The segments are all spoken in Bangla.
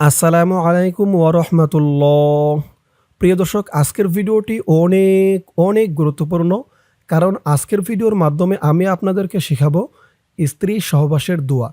আসসালামু আলাইকুম ওরহমতুল্লাহ প্রিয় দর্শক, আজকের ভিডিওটি অনেক অনেক গুরুত্বপূর্ণ কারণ আজকের ভিডিওর মাধ্যমে আমি আপনাদেরকে শেখাবো স্ত্রী সহবাসের দোয়া।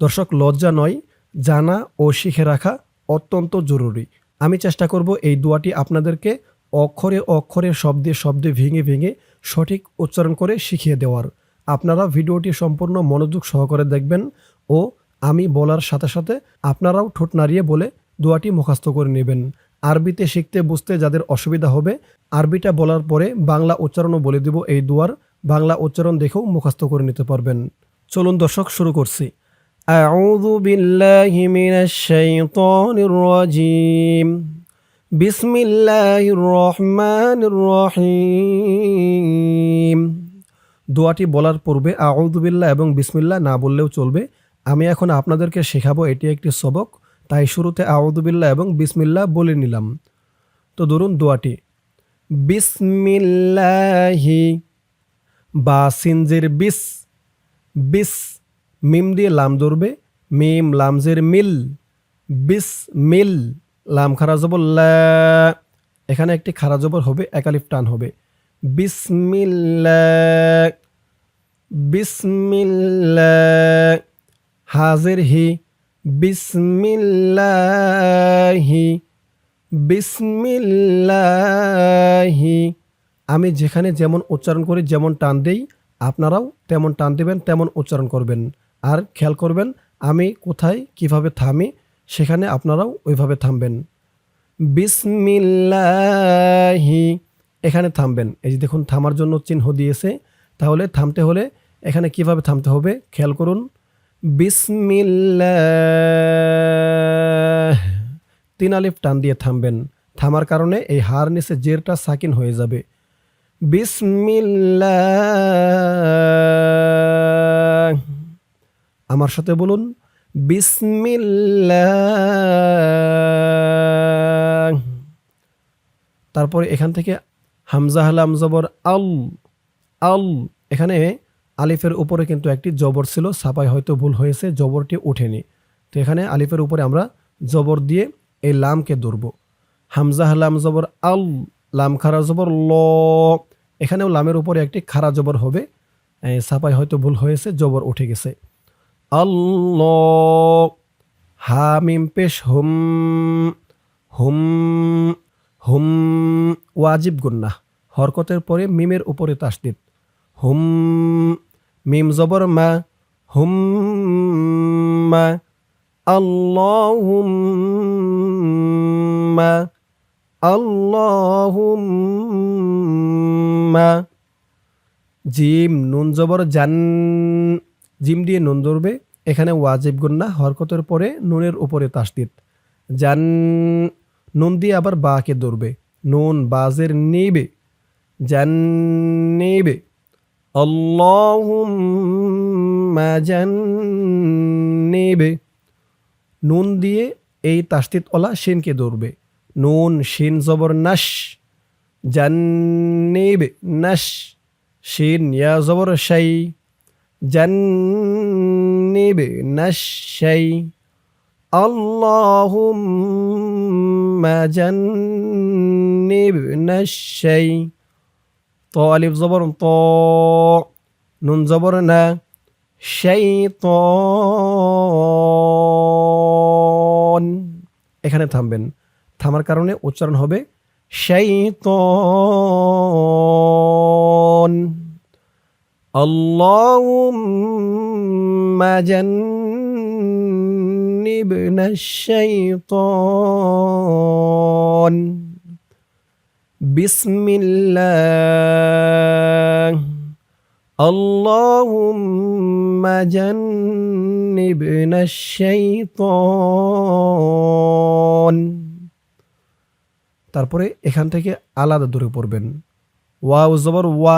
দর্শক, লজ্জা নয়, জানা ও শিখে রাখা অত্যন্ত জরুরি। আমি চেষ্টা করব এই দোয়াটি আপনাদেরকে অক্ষরে অক্ষরে, শব্দে শব্দে, ভেঙে ভেঙে সঠিক উচ্চারণ করে শিখিয়ে দেওয়ার। আপনারা ভিডিওটি সম্পূর্ণ মনোযোগ সহকারে দেখবেন ও আমি বলার সাথে সাথে আপনারাও ঠোঁট নাড়িয়ে বলে দোয়াটি মুখস্থ করে নেবেন আরবিতে শিখতে বুঝতে যাদের অসুবিধা হবে আরবিটা বলার পরে বাংলা উচ্চারণও বলে দেব এই দোয়ার বাংলা উচ্চারণ দেখেও মুখস্থ করে নিতে পারবেন চলুন দর্শক শুরু করছি أعوذ بالله من الشيطان الرجيم بسم الله الرحمن الرحيم দোয়াটি বলার পূর্বে আউদুবিল্লাহ এবং বিসমিল্লাহ না বললেও চলবে আমি এখন আপনাদেরকে শেখাবো এটি একটি সবক। তাই শুরুতে আউদুবিল্লাহ এবং বিসমিল্লাহ বলে নিলাম। তো ধরুন দোয়াটি। বিসমিল্লাহি, বা সিনজের বিস বিস, মিম দিয়ে লাম ধরবে। মিম, লামজের মিল, বিস, মিল, লাম খারা জবর এখানে একটি খারা জবর হবে একালিফ টান হবে। বিসমিল্লাহ বিসমিল্লাহ হাজির হি। বিসমিল্লাহি। বিসমিল্লাহি। আমি যেখানে যেমন উচ্চারণ করি, যেমন টান দেই, আপনারাও তেমন টান দেবেন, তেমন উচ্চারণ করবেন। আর খেয়াল করবেন, আমি কোথায়, কীভাবে থামি, সেখানে আপনারাও ওইভাবে থামবেন। বিসমিল্লাহি। এখানে থামবেন। এই যে দেখুন, থামার জন্য চিহ্ন দিয়েছে। তাহলে থামতে হলে এখানে কীভাবে থামতে হবে, খেয়াল করুন। বিসমিল্লাহ। তিন আলিফ টান দিয়ে থামবেন। থামার কারণে এই হার নিচে জেরটা সাকিন হয়ে যাবে। বিসমিল্লাহ। আমার সাথে বলুন, বিসমিল্লাহ। তারপরে এখান থেকে হামজা হালাম জবর আল আল, এখানে আলিফের উপরে কিন্তু একটি জবর ছিল, ছাপায় হয়তো ভুল হয়েছে, জবরটি ওঠেনি। তো এখানে আলিফের উপরে আমরা জবর দিয়ে এই লামকে ধরব। হামজা হালাম জবর, আল লাম খারা জবর, ল। এখানেও লামের উপরে একটি খারা জবর হবে। ছাপায় হয়তো ভুল হয়েছে, জবর উঠে গেছে। আল্লাহ হামিম পেশ হুম হুম হুম, ওয়াজিব গুন্না হরকতের পরে মিমের উপরে তাসদিদ। হুম মিম জবর মা হুম মা আল্লাহুম্মা আল্লাহুম্মা। জিম নুন জবর জান, জিম দিয়ে নুন ধরবে, এখানে ওয়াজিব গুন্না, হরকতের পরে নুনের উপরে তাসদিদ। জান, নুন দিয়ে আবার বাকে ধরবে, নুন বাজের নেবে, জান নেবে। আল্লাহুম্মা জান্নিবে। নুন দিয়ে এই তাস্তিত ওলা শিনকে ধরবে। নুন, শিন, জবর নাশ জান্নিবে নাশ শিন, ইয়া, জবর, শাই। জান্নিবে নাশ শাই। জান্নিব নাশ শাই। ত আলিফ জবর ত নুন জবর না শাইতন এখানে থামবেন। থামার কারণে উচ্চারণ হবে শাইতন। আল্লাহুম্মা জান্নিবনা শাইতন। بسم الله اللهم جنبنا الشيطان তারপরে এখান থেকে আলাদা দূরে পড়বেন ওয়াও জবর ওয়া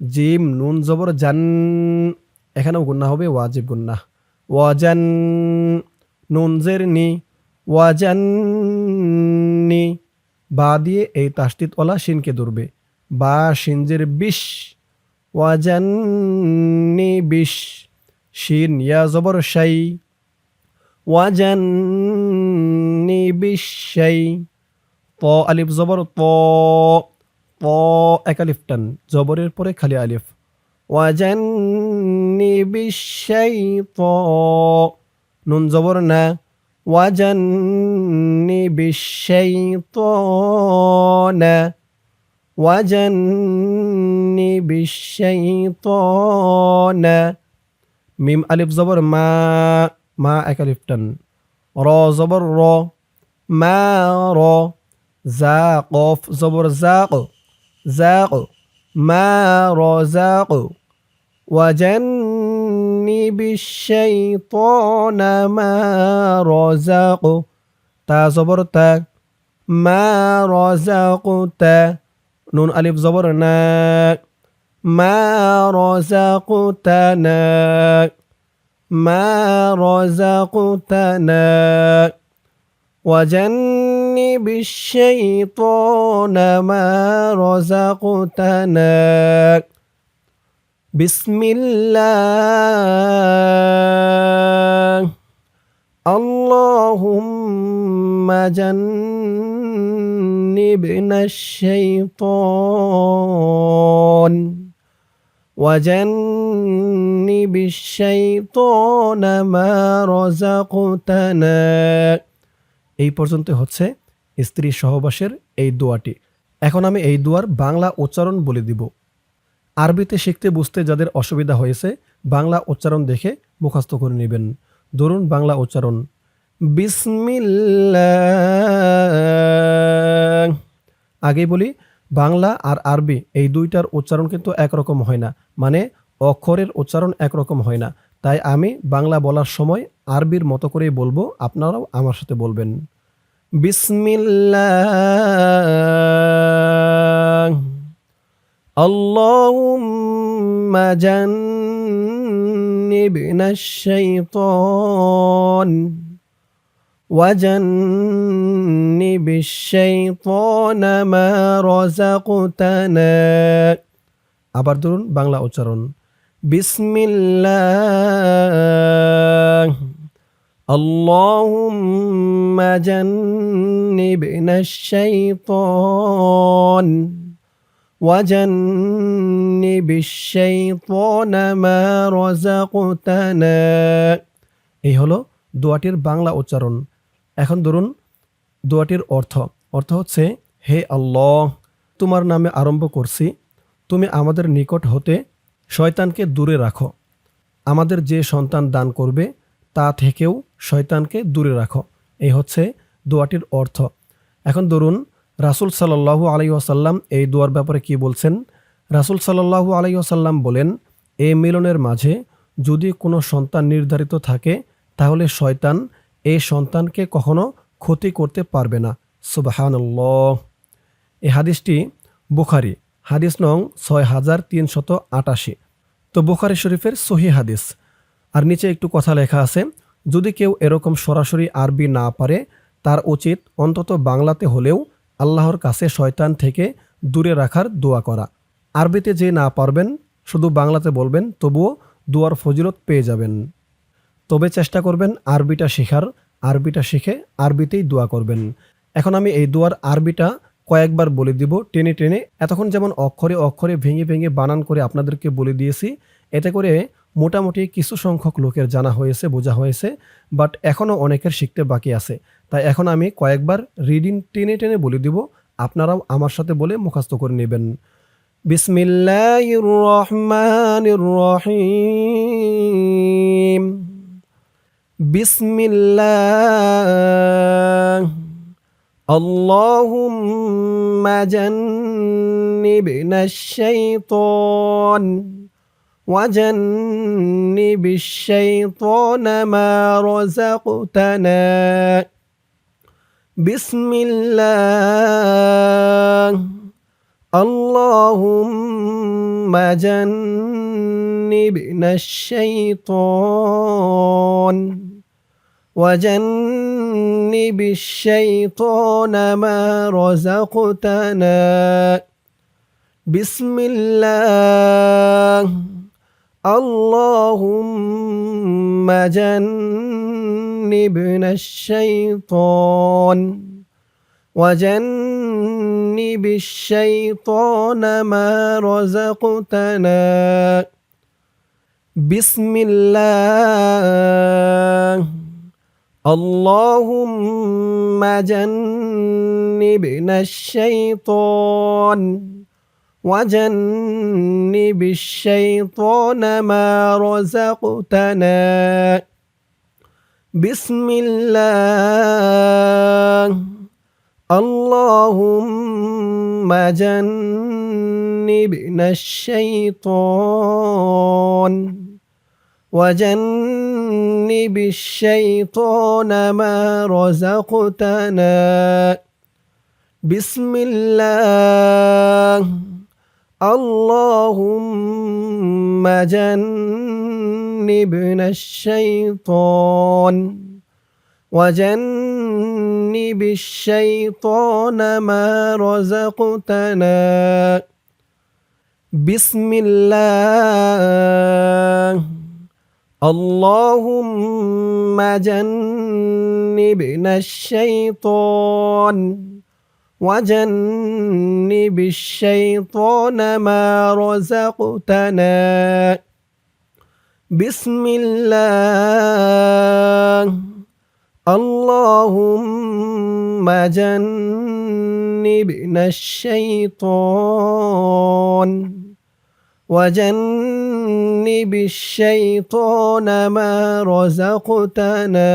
জিম নুন জবর জান এখানেও গুন্না হবে ওয়াজিব গুন্না ওয়াজান নুন জের নি ওয়াজান্নি বা দিয়ে এই তাস্তিত ওলা শিনকে ধরবে। বা শিনজের বিষ, ওয়াজান্নি বিষ শিন ইয়া জবর শাই ওয়াজান বিশ্বই ত আলিফ জবর ত ত এক আলিফ টান, জবরের পরে খালি আলিফ। ওয়াজান্নি বিশ্বই ত, নুন জবর না ওয়াজান্নি বিশ্বই ত না وجنب الشيطان মিম আলিফ জবর মা মা এক আলিফ টান র জবর র মা র জা কফ জবর জাক জাক মা র জাক جنب الشيطان ما رزق تا زبر ما رزقت. نون ألف زبرنا ما رزقتنا ما رزقتنا وجنب الشيطان ما رزقتنا بسم الله اللهم جنبنا الشيطان وجنب الشيطان ما رزقتنا এই পর্যন্ত হচ্ছে স্ত্রী সহবাসের এই দোয়াটি এখন আমি এই দোয়ার বাংলা উচ্চারণ বলে দিব আরবিতে শিখতে বুঝতে যাদের অসুবিধা হয়েছে, বাংলা উচ্চারণ দেখে মুখস্থ করে নেবেন। ধরুন বাংলা উচ্চারণ, বিসমিল্লাহ আগেই বলি, বাংলা আর আরবি এই দুইটার উচ্চারণ কিন্তু একরকম হয় না। মানে অক্ষরের উচ্চারণ একরকম হয় না। তাই আমি বাংলা বলার সময় আরবির মতো করেই বলব, আপনারাও আমার সাথে বলবেন। বিসমিল্লাহ اللهم جنبنا الشيطان وجنب الشيطان ما رزقتنا আবার ধরুন বাংলা উচ্চারণ বিসমিল্লাহ اللهم جنبنا الشيطان وجنب الشيطان ما رزقتنا এই হলো দোয়াটির বাংলা উচ্চারণ এখন ধরুন দোয়াটির অর্থ অর্থ হচ্ছে হে আল্লাহ তোমার নামে আরম্ভ করছি তুমি আমাদের নিকট হতে শয়তানকে দূরে রাখো আমাদের যে সন্তান দান করবে তা থেকেও শয়তানকে দূরে রাখো এই হচ্ছে দোয়াটির অর্থ এখন ধরুন রাসুল সাল্লাহু আলাই আসাল্লাম এই দোয়ার ব্যাপারে কি বলছেন? রাসুল সাল্লাহু আলাই আসাল্লাম বলেন এই মিলনের মাঝে যদি কোনো সন্তান নির্ধারিত থাকে, তাহলে শয়তান এই সন্তানকে কখনো ক্ষতি করতে পারবে না। সুবাহানল্লাহ। এই হাদিসটি বুখারি, হাদিস নং ছয় হাজার তিনশত আটাশি। তো বুখারি শরীফের সহি হাদিস। আর নিচে একটু কথা লেখা আছে, যদি কেউ এরকম সরাসরি আরবি না পারে, তার উচিত অন্তত বাংলাতে হলেও আল্লাহর কাছে শয়তান থেকে দূরে রাখার দোয়া করা। আরবিতে যে না পারবেন, শুধু বাংলাতে বলবেন, তবুও দুয়ার ফজিলত পেয়ে যাবেন। তবে চেষ্টা করবেন আরবিটা শেখার, আরবিটা শিখে আরবিতেই দোয়া করবেন। এখন আমি এই দোয়ার আরবিটা কয়েকবার বলে দিব, টেনে টেনে। এতক্ষণ যেমন অক্ষরে অক্ষরে ভেঙে ভেঙে বানান করে আপনাদেরকে বলে দিয়েছি, এতে করে মোটামুটি কিছু সংখ্যক লোকের জানা হয়েছে, বোঝা হয়েছে, বাট এখনও অনেকের শিখতে বাকি আছে। তাই এখন আমি কয়েকবার রিডিং টেনে টেনে বলে দিব আপনারাও আমার সাথে বলে মুখস্থ করে নেবেন বিসমিল্লাহির রহমানির রহিম বিসমিল্লাহ اللهم جنبنا الشيطان وجنب الشيطان ما رزقتنا بسم الله اللهم جنبنا الشيطان وجنب الشيطان ما رزقتنا بسم الله اللهم جنبنا وجنبنا الشيطان وجنب الشيطان ما رزقتنا. بسم الله. اللهم جنبنا الشيطان وجنب الشيطان ما رزقتنا. بسم الله. اللهم جنبنا الشيطان وجنب الشيطان ما رزقتنا. بسم الله. اللهم جنبنا الشيطان وجنب الشيطان ما رزقتنا. بسم الله. اللهم جنبنا الشيطان وجنب الشيطان ما رزقتنا. بسم الله اللهم جنبنا الشيطان وجنب الشيطان ما رزقتنا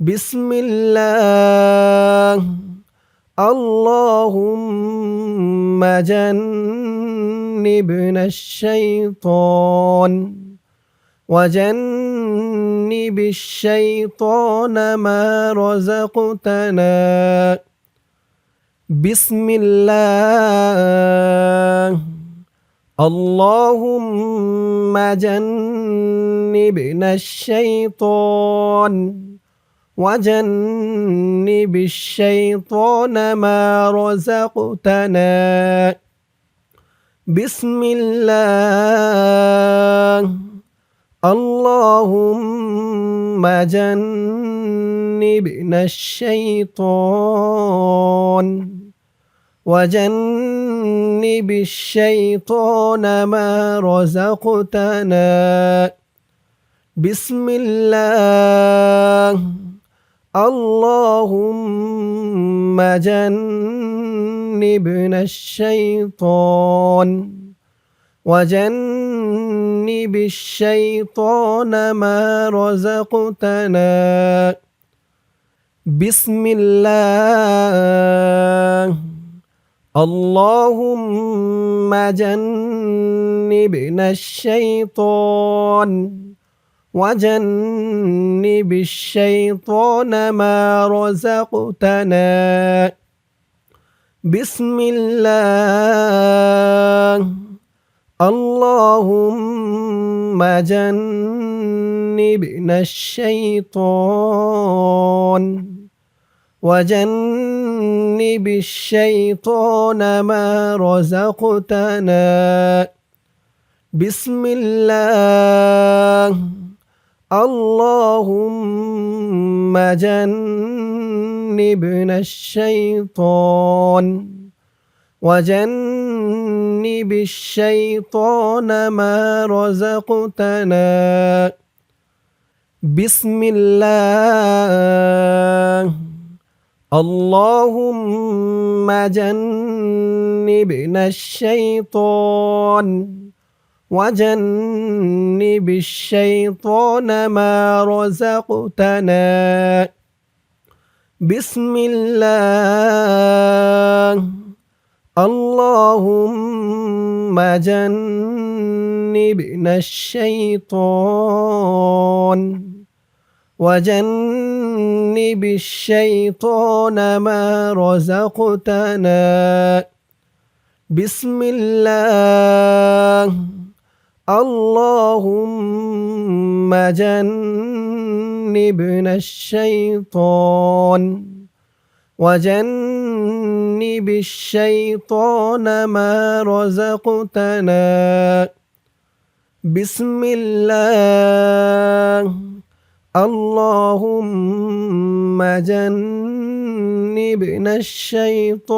بسم الله اللهم جنبنا الشيطان وجنب الشيطان ما رزقتنا. بسم الله. اللهم جنبنا الشيطان. وجنب الشيطان ما رزقتنا. بسم الله. اللهم جنبنا الشيطان. وجنب الشيطان ما رزقتنا. بسم الله. اللهم جنبنا الشيطان وجنب الشيطان ما رزقتنا. بسم الله. اللهم جنبنا الشيطان. وجنب الشيطان ما رزقتنا. بسم الله. اللهم جنبنا الشيطان. وجنب الشيطان ما رزقتنا. بسم الله. اللهم جنبنا الشيطان وجنب الشيطان ما رزقتنا. بسم الله. اللهم جنبنا الشيطان. وجنب الشيطان ما رزقتنا. بسم الله. اللهم جنبنا الشيطان. وجنب الشيطان ما رزقتنا. بسم الله. اللهم جنبنا الشيطان وجنب الشيطان ما رزقتنا. بسم الله. اللهم جنبنا الشيطان.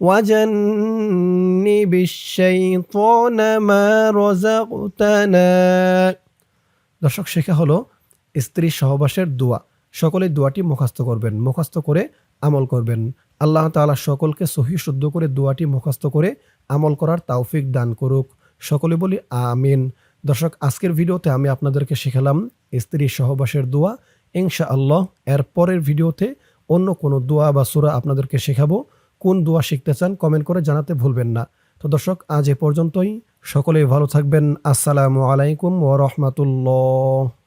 وجنب الشيطان ما رزقتنا দর্শক শেখা হলো স্ত্রী সহবাসের দোয়া সকলে দোয়াটি মুখস্থ করবেন মুখস্থ করে আমল করবেন আল্লাহ তাআলা সকলকে সহি শুদ্ধ করে দোয়াটি মুখস্থ করে আমল করার তৌফিক দান করুক সকলে বলি আমিন দর্শক আজকের ভিডিওতে আমি আপনাদেরকে শেখালাম স্ত্রী সহবাসের দোয়া ইনশা আল্লাহ এর পরের ভিডিওতে অন্য কোনো দোয়া বা সুরা আপনাদেরকে শেখাবো কোন দোয়া শিখতে চান কমেন্ট করে জানাতে ভুলবেন না। তো দর্শক, আজ এ পর্যন্তই। সকলেই ভালো থাকবেন। আসসালামু আলাইকুম ও রাহমাতুল্লাহ।